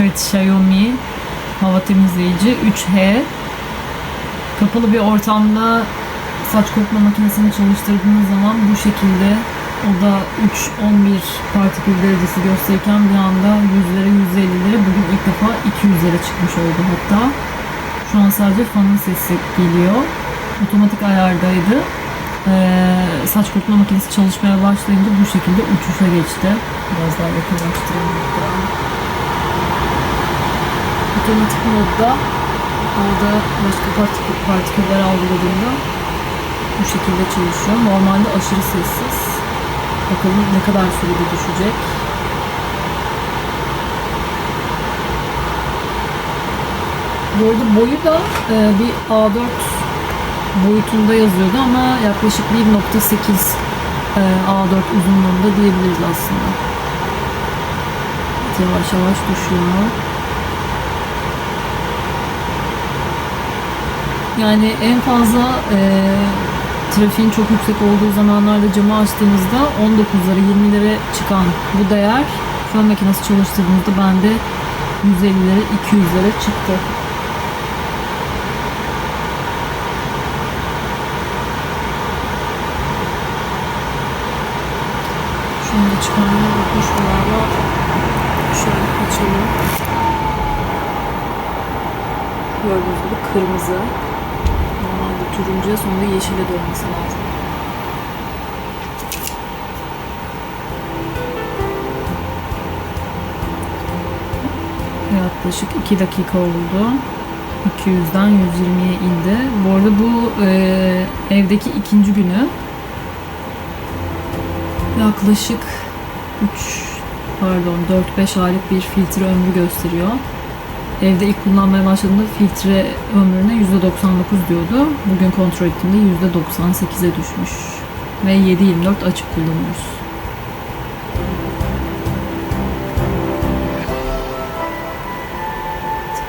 adet Xiaomi hava temizleyici 3H. Kapalı bir ortamda saç kurutma makinesini çalıştırdığınız zaman bu şekilde o da 3-11 partikül derecesi gösterirken bir anda 100'lere 150'lere bugün ilk defa 200'lere çıkmış oldu hatta. Şu an sadece fanın sesi geliyor. Otomatik ayardaydı. Ee, saç kurutma makinesi çalışmaya başlayınca bu şekilde uçuşa geçti. Biraz daha yakınlaştıralım. Otomatik modda orada başka partikül, partiküller algıladığında bu şekilde çalışıyor. Normalde aşırı sessiz. Bakalım ne kadar sürede düşecek. Bu arada boyu da e, bir A4 boyutunda yazıyordu ama yaklaşık 1.8 e, A4 uzunluğunda diyebiliriz aslında. Yavaş yavaş düşüyor. Yani en fazla e, trafiğin çok yüksek olduğu zamanlarda camı açtığınızda 19'lara 20'lere çıkan bu değer fön makinesi çalıştırdığımızda bende 150'lere 200'lere çıktı. Şunu da çıkarmaya bakmış galiba. Şöyle açalım. Gördüğünüz gibi kırmızı. Turuncuya sonra yeşile dönmesi lazım. Yaklaşık 2 dakika oldu. 200'den 120'ye indi. Bu arada bu e, evdeki ikinci günü. Yaklaşık 3 pardon 4-5 aylık bir filtre ömrü gösteriyor. Evde ilk kullanmaya başladığımda filtre ömrüne %99 diyordu. Bugün kontrol ettiğimde %98'e düşmüş. Ve 7-24 açık kullanıyoruz.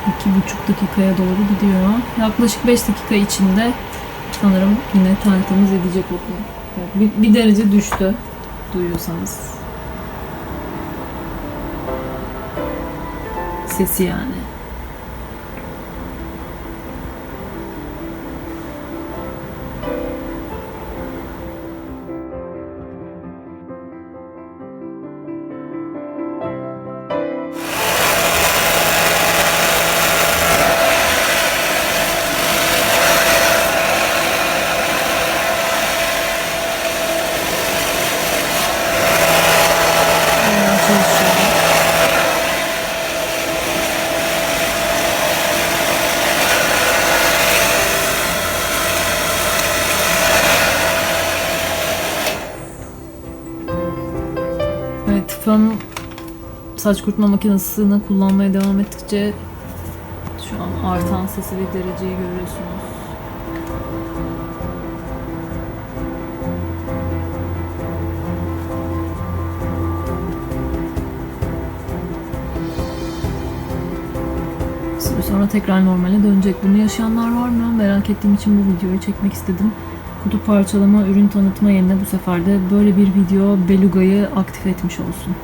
İki buçuk dakikaya doğru gidiyor. Yaklaşık 5 dakika içinde sanırım yine tertemiz edecek okulu. Bir, bir derece düştü duyuyorsanız. Sesi yani. Fön saç kurutma makinesini kullanmaya devam ettikçe şu an artan sesi ve dereceyi görüyorsunuz. sonra tekrar normale dönecek. Bunu yaşayanlar var mı? Merak ettiğim için bu videoyu çekmek istedim. Kutu parçalama, ürün tanıtma yerine bu sefer de böyle bir video Beluga'yı aktif etmiş olsun.